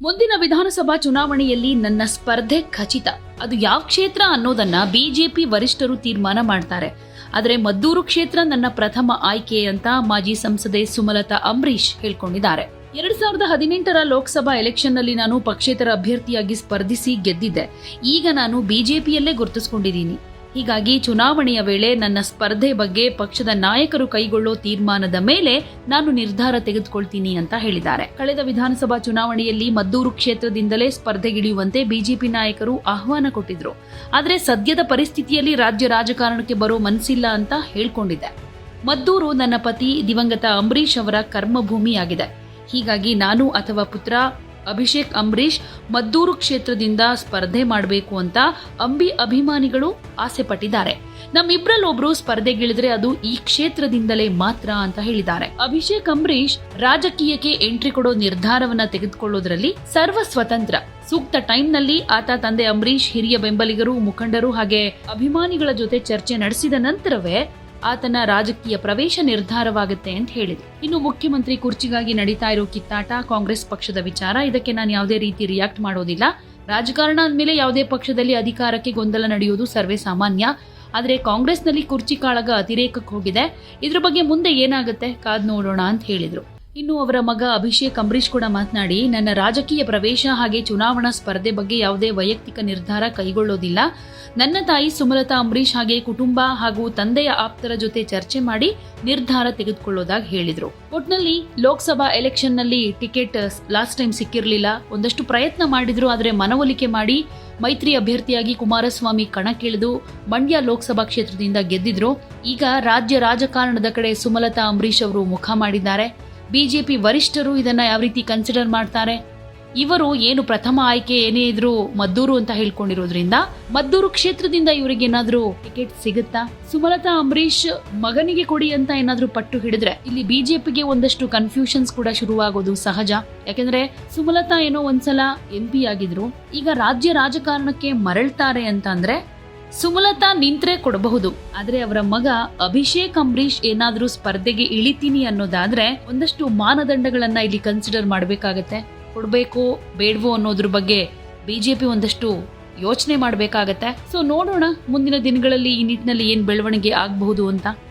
ಮುಂದಿನ ವಿಧಾನಸಭಾ ಚುನಾವಣೆಯಲ್ಲಿ ನನ್ನ ಸ್ಪರ್ಧೆ ಖಚಿತ. ಅದು ಯಾವ ಕ್ಷೇತ್ರ ಅನ್ನೋದನ್ನ ಬಿಜೆಪಿ ವರಿಷ್ಠರು ತೀರ್ಮಾನ ಮಾಡ್ತಾರೆ. ಆದರೆ ಮದ್ದೂರು ಕ್ಷೇತ್ರ ನನ್ನ ಪ್ರಥಮ ಆಯ್ಕೆ ಅಂತ ಮಾಜಿ ಸಂಸದೆ ಸುಮಲತಾ ಅಂಬರೀಶ್ ಹೇಳ್ಕೊಂಡಿದ್ದಾರೆ. ಎರಡ್ ಸಾವಿರದ ಹದಿನೆಂಟರ ಲೋಕಸಭಾ ಎಲೆಕ್ಷನ್ನಲ್ಲಿ ನಾನು ಪಕ್ಷೇತರ ಅಭ್ಯರ್ಥಿಯಾಗಿ ಸ್ಪರ್ಧಿಸಿ ಗೆದ್ದಿದ್ದೆ. ಈಗ ನಾನು ಬಿಜೆಪಿಯಲ್ಲೇ ಗುರುತಿಸಿಕೊಂಡಿದ್ದೀನಿ. ಹೀಗಾಗಿ ಚುನಾವಣೆಯ ವೇಳೆ ನನ್ನ ಸ್ಪರ್ಧೆ ಬಗ್ಗೆ ಪಕ್ಷದ ನಾಯಕರು ಕೈಗೊಳ್ಳೋ ತೀರ್ಮಾನದ ಮೇಲೆ ನಾನು ನಿರ್ಧಾರ ತೆಗೆದುಕೊಳ್ತೀನಿ ಅಂತ ಹೇಳಿದ್ದಾರೆ. ಕಳೆದ ವಿಧಾನಸಭಾ ಚುನಾವಣೆಯಲ್ಲಿ ಮದ್ದೂರು ಕ್ಷೇತ್ರದಿಂದಲೇ ಸ್ಪರ್ಧೆಗಿಳಿಯುವಂತೆ ಬಿಜೆಪಿ ನಾಯಕರು ಆಹ್ವಾನ ಕೊಟ್ಟಿದ್ರು. ಆದರೆ ಸದ್ಯದ ಪರಿಸ್ಥಿತಿಯಲ್ಲಿ ರಾಜ್ಯ ರಾಜಕಾರಣಕ್ಕೆ ಬರೋ ಮನಸ್ಸಿಲ್ಲ ಅಂತ ಹೇಳ್ಕೊಂಡಿದ್ದೆ. ಮದ್ದೂರು ನನ್ನ ಪತಿ ದಿವಂಗತ ಅಂಬರೀಷ್ ಅವರ ಕರ್ಮಭೂಮಿಯಾಗಿದೆ. ಹೀಗಾಗಿ ನಾನು ಅಥವಾ ಪುತ್ರ ಅಭಿಷೇಕ್ ಅಂಬರೀಷ್ ಮದ್ದೂರು ಕ್ಷೇತ್ರದಿಂದ ಸ್ಪರ್ಧೆ ಮಾಡಬೇಕು ಅಂತ ಅಂಬಿ ಅಭಿಮಾನಿಗಳು ಆಸೆ ಪಟ್ಟಿದ್ದಾರೆ ನಮ್ಮಿಬ್ರಲ್ಲೊಬ್ರು ಸ್ಪರ್ಧೆಗಿಳಿದ್ರೆ ಅದು ಈ ಕ್ಷೇತ್ರದಿಂದಲೇ ಮಾತ್ರ ಅಂತ ಹೇಳಿದ್ದಾರೆ. ಅಭಿಷೇಕ್ ಅಂಬರೀಷ್ ರಾಜಕೀಯಕ್ಕೆ ಎಂಟ್ರಿ ಕೊಡೋ ನಿರ್ಧಾರವನ್ನ ತೆಗೆದುಕೊಳ್ಳೋದ್ರಲ್ಲಿ ಸರ್ವ ಸ್ವತಂತ್ರ ಸೂಕ್ತ ಟೈಮ್ನಲ್ಲಿ ಆತ ತಂದೆ ಅಂಬರೀಷ್ ಹಿರಿಯ ಬೆಂಬಲಿಗರು, ಮುಖಂಡರು ಹಾಗೆ ಅಭಿಮಾನಿಗಳ ಜೊತೆ ಚರ್ಚೆ ನಡೆಸಿದ ನಂತರವೇ ಆತನ ರಾಜಕೀಯ ಪ್ರವೇಶ ನಿರ್ಧಾರವಾಗುತ್ತೆ ಅಂತ ಹೇಳಿದ್ರು ಇನ್ನು ಮುಖ್ಯಮಂತ್ರಿ ಕುರ್ಚಿಗಾಗಿ ನಡೀತಾ ಇರೋ ಕಿತ್ತಾಟ ಕಾಂಗ್ರೆಸ್ ಪಕ್ಷದ ವಿಚಾರ, ಇದಕ್ಕೆ ನಾನು ಯಾವುದೇ ರೀತಿ ರಿಯಾಕ್ಟ್ ಮಾಡೋದಿಲ್ಲ. ರಾಜಕಾರಣ ಅಂದಮೇಲೆ ಯಾವುದೇ ಪಕ್ಷದಲ್ಲಿ ಅಧಿಕಾರಕ್ಕೆ ಗೊಂದಲ ನಡೆಯುವುದು ಸರ್ವೇ ಸಾಮಾನ್ಯ. ಆದರೆ ಕಾಂಗ್ರೆಸ್ನಲ್ಲಿ ಕುರ್ಚಿ ಕಾಳಗ ಅತಿರೇಕಕ್ಕೆ ಹೋಗಿದೆ. ಇದ್ರ ಬಗ್ಗೆ ಮುಂದೆ ಏನಾಗುತ್ತೆ? ಕಾದ್ ನೋಡೋಣ ಅಂತ ಹೇಳಿದ್ರು. ಇನ್ನು ಅವರ ಮಗ ಅಭಿಷೇಕ್ ಅಂಬರೀಶ್ ಕೂಡ ಮಾತನಾಡಿ, ನನ್ನ ರಾಜಕೀಯ ಪ್ರವೇಶ ಹಾಗೆ ಚುನಾವಣಾ ಸ್ಪರ್ಧೆ ಬಗ್ಗೆ ಯಾವುದೇ ವೈಯಕ್ತಿಕ ನಿರ್ಧಾರ ಕೈಗೊಳ್ಳೋದಿಲ್ಲ. ನನ್ನ ತಾಯಿ ಸುಮಲತಾ ಅಂಬರೀಶ್ ಹಾಗೆ ಕುಟುಂಬ ಹಾಗೂ ತಂದೆಯ ಆಪ್ತರ ಜೊತೆ ಚರ್ಚೆ ಮಾಡಿ ನಿರ್ಧಾರ ತೆಗೆದುಕೊಳ್ಳೋದಾಗಿ ಹೇಳಿದರು. ಒಟ್ನಲ್ಲಿ ಲೋಕಸಭಾ ಎಲೆಕ್ಷನ್ನಲ್ಲಿ ಟಿಕೆಟ್ ಲಾಸ್ಟ್ ಟೈಮ್ ಸಿಕ್ಕಿರಲಿಲ್ಲ. ಒಂದಷ್ಟು ಪ್ರಯತ್ನ ಮಾಡಿದ್ರು, ಆದರೆ ಮನವೊಲಿಕೆ ಮಾಡಿ ಮೈತ್ರಿ ಅಭ್ಯರ್ಥಿಯಾಗಿ ಕುಮಾರಸ್ವಾಮಿ ಕಣಕ್ಕಿಳಿದು ಮಂಡ್ಯ ಲೋಕಸಭಾ ಕ್ಷೇತ್ರದಿಂದ ಗೆದ್ದಿದ್ರು. ಈಗ ರಾಜ್ಯ ರಾಜಕಾರಣದ ಕಡೆ ಸುಮಲತಾ ಅಂಬರೀಶ್ ಅವರು ಮುಖ ಮಾಡಿದ್ದಾರೆ. ಬಿಜೆಪಿ ವರಿಷ್ಠರು ಇದನ್ನ ಯಾವ ರೀತಿ ಕನ್ಸಿಡರ್ ಮಾಡ್ತಾರೆ? ಇವರು ಏನು ಪ್ರಥಮ ಆಯ್ಕೆ ಏನೇ ಇದ್ರು ಮದ್ದೂರು ಅಂತ ಹೇಳ್ಕೊಂಡಿರೋದ್ರಿಂದ ಮದ್ದೂರು ಕ್ಷೇತ್ರದಿಂದ ಇವರಿಗೆ ಏನಾದ್ರೂ ಟಿಕೆಟ್ ಸಿಗುತ್ತಾ? ಸುಮಲತಾ ಅಂಬರೀಶ್ ಮಗನಿಗೆ ಕೊಡಿ ಅಂತ ಏನಾದರೂ ಪಟ್ಟು ಹಿಡಿದ್ರೆ ಇಲ್ಲಿ ಬಿಜೆಪಿಗೆ ಒಂದಷ್ಟು ಕನ್ಫ್ಯೂಷನ್ಸ್ ಕೂಡ ಶುರುವಾಗೋದು ಸಹಜ. ಯಾಕೆಂದ್ರೆ ಸುಮಲತಾ ಏನೋ ಒಂದ್ಸಲ ಎಂ ಪಿ ಆಗಿದ್ರು. ಈಗ ರಾಜ್ಯ ರಾಜಕಾರಣಕ್ಕೆ ಮರಳ್ತಾರೆ ಅಂತ ಅಂದ್ರೆ ಸುಮಲತಾ ನಿಂತ್ರೆ ಕೊಡಬಹುದು. ಆದ್ರೆ ಅವರ ಮಗ ಅಭಿಷೇಕ್ ಅಂಬರೀಶ್ ಏನಾದ್ರೂ ಸ್ಪರ್ಧೆಗೆ ಇಳಿತೀನಿ ಅನ್ನೋದಾದ್ರೆ ಒಂದಷ್ಟು ಮಾನದಂಡಗಳನ್ನ ಇಲ್ಲಿ ಕನ್ಸಿಡರ್ ಮಾಡಬೇಕಾಗತ್ತೆ. ಕೊಡ್ಬೇಕು ಬೇಡವೋ ಅನ್ನೋದ್ರ ಬಗ್ಗೆ ಬಿಜೆಪಿ ಒಂದಷ್ಟು ಯೋಚನೆ ಮಾಡಬೇಕಾಗತ್ತೆ. ಸೊ ನೋಡೋಣ ಮುಂದಿನ ದಿನಗಳಲ್ಲಿ ಈ ನಿಟ್ಟಿನಲ್ಲಿ ಏನ್ ಬೆಳವಣಿಗೆ ಆಗಬಹುದು ಅಂತ.